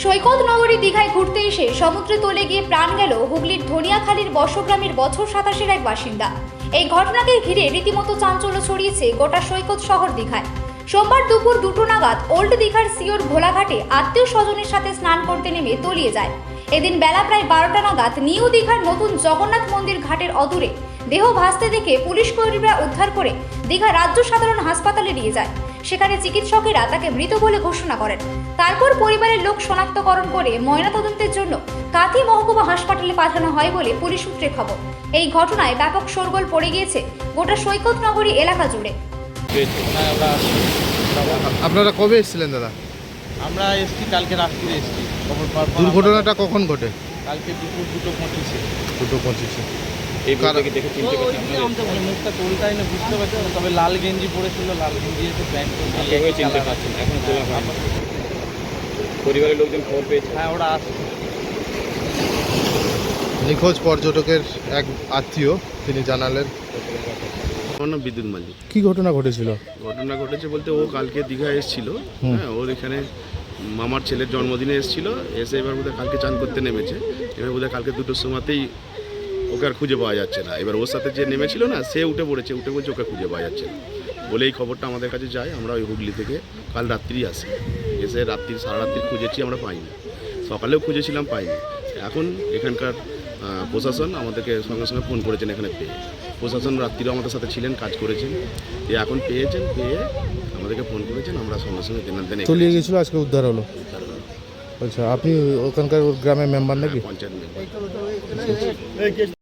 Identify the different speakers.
Speaker 1: সৈকত নগরী দীঘায় ঘুরতে এসে সমুদ্রে তলে গিয়ে প্রাণ গেল হুগলির ধনিয়াখালীর বর্ষগ্রামের বছর সাতাশের এক বাসিন্দা। এই ঘটনাকে ঘিরে রীতিমতো চাঞ্চল্য ছড়িয়েছে গোটা সৈকত শহর দীঘায়। সোমবার দুপুর দুটো নাগাদ ওল্ড দীঘার সিওর ভোলাঘাটে আত্মীয় স্বজনের সাথে স্নান করতে নেমে তলিয়ে যায়। এদিন বেলা প্রায় বারোটা নাগাদ নিউ দীঘার নতুন জগন্নাথ মন্দির ঘাটের অদূরে দেহ ভাসতে দেখে পুলিশ কর্মীরা উদ্ধার করে দীঘা রাজ্য সাধারণ হাসপাতালে নিয়ে যায়। সেখানে চিকিৎসকেরা তাকে মৃত বলে ঘোষণা করেন। তারপর পরিবারের লোক শনাক্তকরণ করে ময়নাতদন্তের জন্য কাথি মহকুমা হাসপাতালে পাঠানো হয় বলে পুলিশ সূত্রে খবর। এই ঘটনায় ব্যাপক শোরগোল পড়ে গিয়েছে গোটা সৈকত নগরী এলাকা জুড়ে।
Speaker 2: আপনারা কবে এসেছিলেন দাদা?
Speaker 3: আমরা এসছি কালকে রাত্রিরে এসছি। খবর
Speaker 2: দুর্ঘটনাটা কখন ঘটে?
Speaker 3: কালকে দুপুর দুটো পঁচিশে।
Speaker 2: দুটো পঁচিশে।
Speaker 4: এই
Speaker 2: কারা-
Speaker 4: দেখে চিনতে
Speaker 3: মুখটা তোলটাই না? বুঝতে পারছি না। তবে লাল গেঞ্জি পরেছিল লাল গেঞ্জি এসে প্যান্ট
Speaker 4: চিনতে পারছেন এখনও তোলা হয়নি। পরিবারের লোকজন খবর পেয়েছে?
Speaker 3: হ্যাঁ ওরা আসছে।
Speaker 2: নিখোঁজ পর্যটকের এক আত্মীয় তিনি জানালেন।
Speaker 5: আমার নাম বিদ্যুৎ মালিক।
Speaker 2: কি ঘটনা ঘটেছিল?
Speaker 5: ঘটনা ঘটেছে বলতে ও কালকে দীঘা এসেছিল হ্যাঁ ওর এখানে মামার ছেলের জন্মদিনে এসেছিল এসে এবার বোধহয় কালকে চান করতে নেমেছে। এবার বোধহয় কালকে দুটোর সময়তেই ওকে আর খুঁজে পাওয়া যাচ্ছে না। এবার ওর সাথে যে নেমেছিল না সে উঠে পড়েছে উঠে বলছে ওকে খুঁজে পাওয়া যাচ্ছে না। বলে এই খবরটা আমাদের কাছে যায় আমরা ওই হুগলি থেকে কাল রাত্রি আসি। এসে রাত্রি সারা রাত্রি খুঁজেছি আমরা পাইনি। সকালেও খুঁজেছিলাম পাইনি। এখন এখানকার প্রশাসন আমাদেরকে সঙ্গে সঙ্গে ফোন করেছেন এখানে পেয়ে। প্রশাসন রাত্রিও আমাদের সাথে ছিলেন কাজ করেছেন। দিয়ে এখন পেয়েছেন পেয়ে আমাদেরকে ফোন করেছেন আমরা সঙ্গে সঙ্গে দেনার দেন
Speaker 2: তলিয়ে গেছিল আজকে উদ্ধার হলো। আচ্ছা আপনি ওখানকার গ্রামের মেম্বার নাকি?
Speaker 5: পঞ্চায়েত মেম্বার।